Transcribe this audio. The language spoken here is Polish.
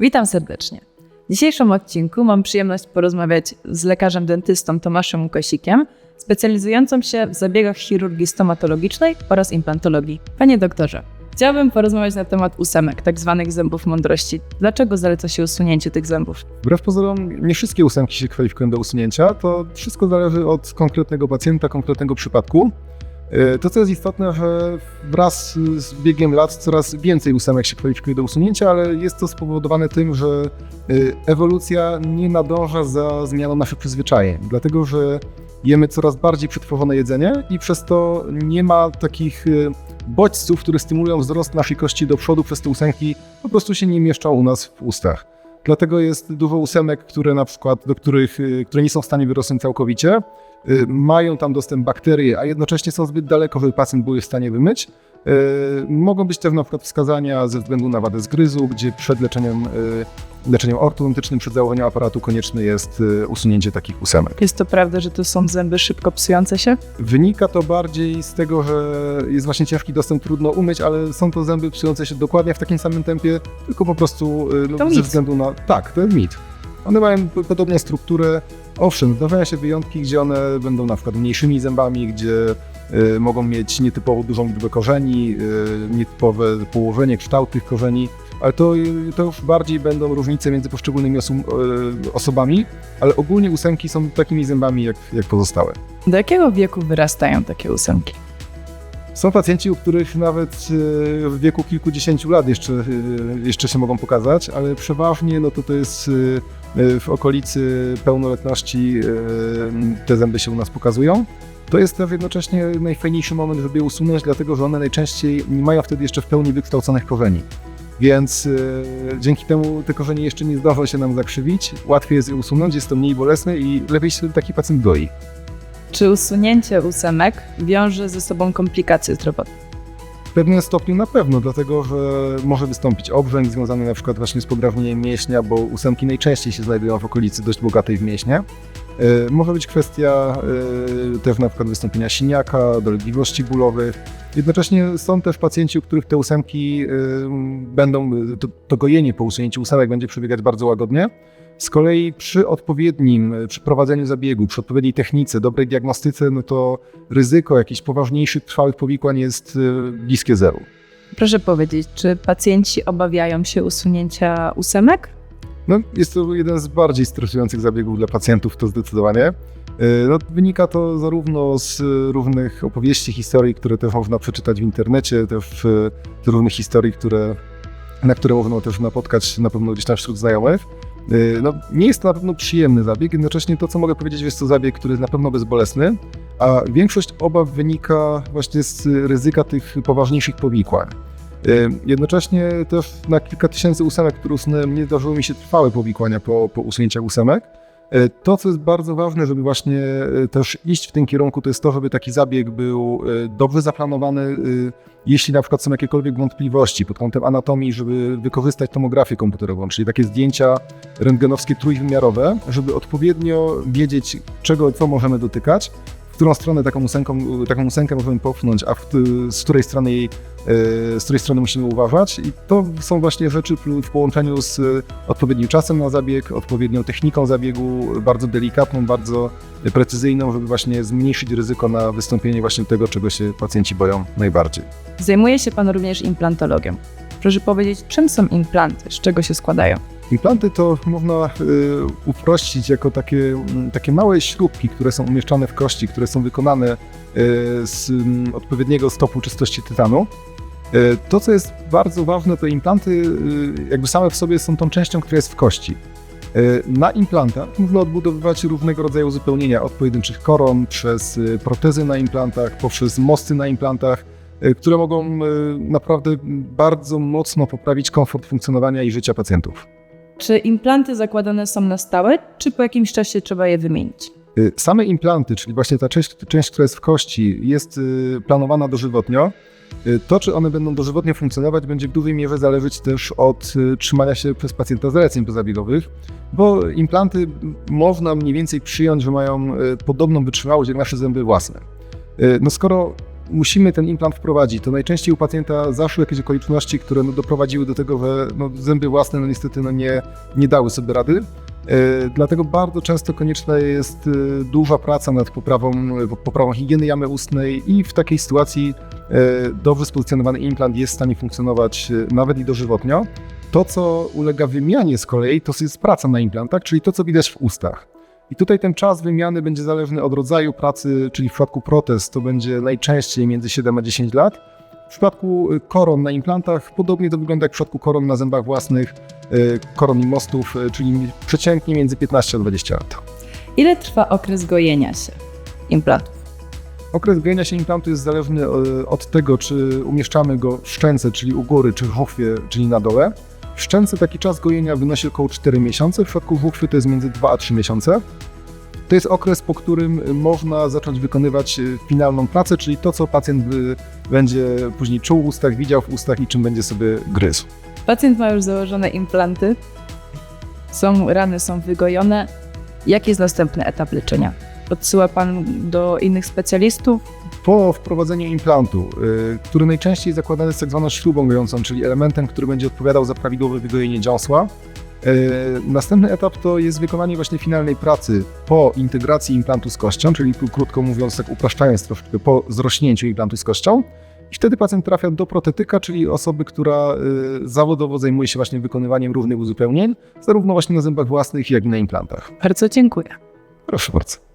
Witam serdecznie. W dzisiejszym odcinku mam przyjemność porozmawiać z lekarzem dentystą Tomaszem Łukasikiem, specjalizującym się w zabiegach chirurgii stomatologicznej oraz implantologii. Panie doktorze, chciałabym porozmawiać na temat ósemek, tak zwanych zębów mądrości. Dlaczego zaleca się usunięcie tych zębów? Wbrew pozorom, nie wszystkie ósemki się kwalifikują do usunięcia. To wszystko zależy od konkretnego pacjenta, konkretnego przypadku. E, To, co jest istotne, że wraz z biegiem lat coraz więcej ósemek się kwalifikuje do usunięcia, ale jest to spowodowane tym, że e, ewolucja nie nadąża za zmianą naszych przyzwyczajeń, dlatego że jemy coraz bardziej przetworzone jedzenie i przez to nie ma takich e, bodźców, które stymulują wzrost naszej kości do przodu, przez te ósemki po prostu się nie mieszczą u nas w ustach. Dlatego jest dużo ósemek, które na przykład, do których, które nie są w stanie wyrosnąć całkowicie, mają tam dostęp bakterie, a jednocześnie są zbyt daleko, żeby pacjent był je w stanie wymyć. Y, Mogą być też na przykład wskazania ze względu na wadę zgryzu, gdzie przed leczeniem, y, leczeniem ortodontycznym, przed założeniem aparatu konieczne jest y, usunięcie takich ósemek. Jest to prawda, że to są zęby szybko psujące się? Wynika to bardziej z tego, że jest właśnie ciężki dostęp, trudno umyć, ale są to zęby psujące się dokładnie w takim samym tempie, tylko po prostu y, no, ze względu na... Tak, to jest mit. One mają podobną strukturę. Owszem, zdarzają się wyjątki, gdzie one będą na przykład mniejszymi zębami, gdzie y, mogą mieć nietypowo dużą liczbę korzeni, y, nietypowe położenie, kształt tych korzeni, ale to, y, to już bardziej będą różnice między poszczególnymi osu- y, osobami, ale ogólnie ósemki są takimi zębami jak, jak pozostałe. Do jakiego wieku wyrastają takie ósemki? Są pacjenci, u których nawet e, w wieku kilkudziesięciu lat jeszcze, e, jeszcze się mogą pokazać, ale przeważnie no to, to jest e, w okolicy pełnoletności te zęby się u nas pokazują. To jest też jednocześnie najfajniejszy moment, żeby je usunąć, dlatego że one najczęściej nie mają wtedy jeszcze w pełni wykształconych korzeni. Więc dzięki temu te korzenie jeszcze nie zdążą się nam zakrzywić, łatwiej jest je usunąć, jest to mniej bolesne i lepiej się taki pacjent goi. Czy usunięcie ósemek wiąże ze sobą komplikacje zdrowotne? W pewnym stopniu na pewno, dlatego że może wystąpić obrzęk związany na przykład właśnie z podrażnieniem mięśnia, bo ósemki najczęściej się znajdują w okolicy dość bogatej w mięśnie. E, Może być kwestia e, też na przykład wystąpienia siniaka, dolegliwości bólowych. Jednocześnie są też pacjenci, u których te ósemki e, będą, to, to gojenie po usunięciu ósemek będzie przebiegać bardzo łagodnie. Z kolei przy odpowiednim przeprowadzeniu zabiegu, przy odpowiedniej technice, dobrej diagnostyce, no to ryzyko jakichś poważniejszych, trwałych powikłań jest e, bliskie zeru. Proszę powiedzieć, czy pacjenci obawiają się usunięcia ósemek? No, jest to jeden z bardziej stresujących zabiegów dla pacjentów, to zdecydowanie. E, No, wynika to zarówno z różnych opowieści, historii, które też można przeczytać w internecie, też z różnych historii, które, na które można też napotkać na pewno gdzieś tam wśród znajomych. E, No, nie jest to na pewno przyjemny zabieg, jednocześnie to, co mogę powiedzieć, jest to zabieg, który jest na pewno bezbolesny, a większość obaw wynika właśnie z ryzyka tych poważniejszych powikłań. E, Jednocześnie też na kilka tysięcy ósemek, które usunąłem, nie zdarzyły mi się trwałe powikłania po, po usunięciach ósemek. E, To, co jest bardzo ważne, żeby właśnie e, też iść w tym kierunku, to jest to, żeby taki zabieg był e, dobrze zaplanowany. Jeśli na przykład są jakiekolwiek wątpliwości pod kątem anatomii, żeby wykorzystać tomografię komputerową, czyli takie zdjęcia rentgenowskie trójwymiarowe, żeby odpowiednio wiedzieć, czego, co możemy dotykać, w którą stronę taką ósemką, taką ósemkę możemy popchnąć, a w, z której strony jej z której strony musimy uważać i to są właśnie rzeczy w połączeniu z e, odpowiednim czasem na zabieg, odpowiednią techniką zabiegu, bardzo delikatną, bardzo precyzyjną, żeby właśnie zmniejszyć ryzyko na wystąpienie właśnie tego, czego się pacjenci boją najbardziej. Zajmuje się Pan również implantologią. Proszę powiedzieć, czym są implanty, z czego się składają? Implanty to można y, uprościć jako takie, takie małe śrubki, które są umieszczane w kości, które są wykonane y, z mm, odpowiedniego stopu czystości tytanu. Y, To, co jest bardzo ważne, to implanty y, jakby same w sobie są tą częścią, która jest w kości. Y, Na implantach można odbudowywać różnego rodzaju uzupełnienia, od pojedynczych koron, przez y, protezy na implantach, poprzez mosty na implantach, y, które mogą y, naprawdę bardzo mocno poprawić komfort funkcjonowania i życia pacjentów. Czy implanty zakładane są na stałe, czy po jakimś czasie trzeba je wymienić? Y, Same implanty, czyli właśnie ta część, część, która jest w kości, jest y, planowana dożywotnio. Y, To, czy one będą dożywotnio funkcjonować, będzie w dużej mierze zależeć też od y, trzymania się przez pacjenta zaleceń pozabiegowych, bo implanty można mniej więcej przyjąć, że mają y, podobną wytrzymałość jak nasze zęby własne. Y, No skoro musimy ten implant wprowadzić, to najczęściej u pacjenta zaszły jakieś okoliczności, które no, doprowadziły do tego, że no, zęby własne no, niestety no, nie, nie dały sobie rady. E, Dlatego bardzo często konieczna jest e, duża praca nad poprawą, poprawą higieny jamy ustnej i w takiej sytuacji e, dobrze spozycjonowany implant jest w stanie funkcjonować e, nawet i dożywotnio. To, co ulega wymianie z kolei, to jest praca na implantach, czyli to, co widać w ustach. I tutaj ten czas wymiany będzie zależny od rodzaju pracy, czyli w przypadku protez to będzie najczęściej między 7 a 10 lat. W przypadku y, koron na implantach podobnie to wygląda jak w przypadku koron na zębach własnych, y, koron i mostów, y, czyli przeciętnie między 15 a 20 lat. Ile trwa okres gojenia się implantów? Okres gojenia się implantu jest zależny od tego, czy umieszczamy go w szczęce, czyli u góry, czy w hochwie, czyli na dole. W szczęce taki czas gojenia wynosi około 4 miesiące, w przypadku żuchwy to jest między 2 a 3 miesiące. To jest okres, po którym można zacząć wykonywać e, finalną pracę, czyli to, co pacjent y, będzie później czuł w ustach, widział w ustach i czym będzie sobie gryzł. Pacjent ma już założone implanty, są rany są wygojone. Jaki jest następny etap leczenia? Odsyła Pan do innych specjalistów? Po wprowadzeniu implantu, y, który najczęściej zakładany jest tak zwaną śrubą gojącą, czyli elementem, który będzie odpowiadał za prawidłowe wygojenie dziąsła, y, następny etap to jest wykonanie właśnie finalnej pracy po integracji implantu z kością, czyli tu krótko mówiąc, tak upraszczając troszeczkę, po zrośnięciu implantu z kością. I wtedy pacjent trafia do protetyka, czyli osoby, która y, zawodowo zajmuje się właśnie wykonywaniem równych uzupełnień, zarówno właśnie na zębach własnych, jak i na implantach. Bardzo dziękuję. Proszę bardzo.